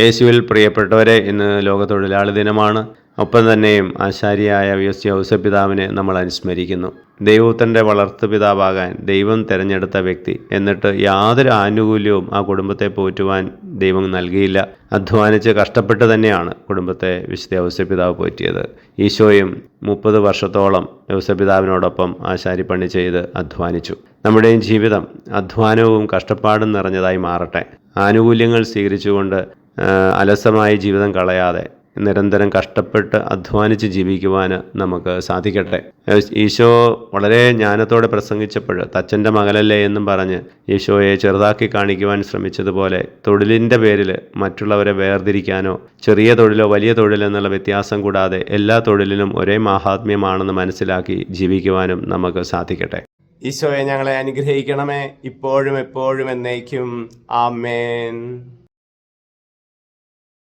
യേശുവിൽ പ്രിയപ്പെട്ടവരെ ഇന്ന് ലോക തൊഴിലാളി ദിനമാണ്. ഒപ്പം തന്നെയും ആശാരിയായ വിയസ് ഔസപിതാവിനെ നമ്മൾ അനുസ്മരിക്കുന്നു. ദൈവത്തിന്റെ വളർത്തു പിതാവാകാൻ ദൈവം തിരഞ്ഞെടുത്ത വ്യക്തി എന്നിട്ട് യാതൊരു ആനുകൂല്യവും ആ കുടുംബത്തെ പോറ്റുവാൻ ദൈവം നൽകിയില്ല. അധ്വാനിച്ച് കഷ്ടപ്പെട്ട് തന്നെയാണ് കുടുംബത്തെ വിശുദ്ധ ഔസപിതാവ് പോറ്റിയത്. ഈശോയും മുപ്പത് വർഷത്തോളം ഔസപിതാവിനോടൊപ്പം പണി ചെയ്ത് അധ്വാനിച്ചു. നമ്മുടെയും ജീവിതം അധ്വാനവും കഷ്ടപ്പാടും നിറഞ്ഞതായി മാറട്ടെ. ആനുകൂല്യങ്ങൾ സ്വീകരിച്ചുകൊണ്ട് അലസമായി ജീവിതം കളയാതെ നിരന്തരം കഷ്ടപ്പെട്ട് അധ്വാനിച്ച് ജീവിക്കുവാൻ നമുക്ക് സാധിക്കട്ടെ. ഈശോ വളരെ ജ്ഞാനത്തോടെ പ്രസംഗിച്ചപ്പോൾ തച്ചന്റെ മകലല്ലേ എന്നും പറഞ്ഞ് ഈശോയെ ചെറുതാക്കി കാണിക്കുവാൻ ശ്രമിച്ചതുപോലെ തൊഴിലിന്റെ പേരിൽ മറ്റുള്ളവരെ വേർതിരിക്കാനോ ചെറിയ തൊഴിലോ വലിയ തൊഴിലോ എന്നുള്ള വ്യത്യാസം കൂടാതെ എല്ലാ തൊഴിലിനും ഒരേ മാഹാത്മ്യമാണെന്ന് മനസ്സിലാക്കി ജീവിക്കുവാനും നമുക്ക് സാധിക്കട്ടെ. ഈശോയെ ഞങ്ങളെ അനുഗ്രഹിക്കണമേ. ഇപ്പോഴും എപ്പോഴും എന്നേക്കും. ആമേൻ.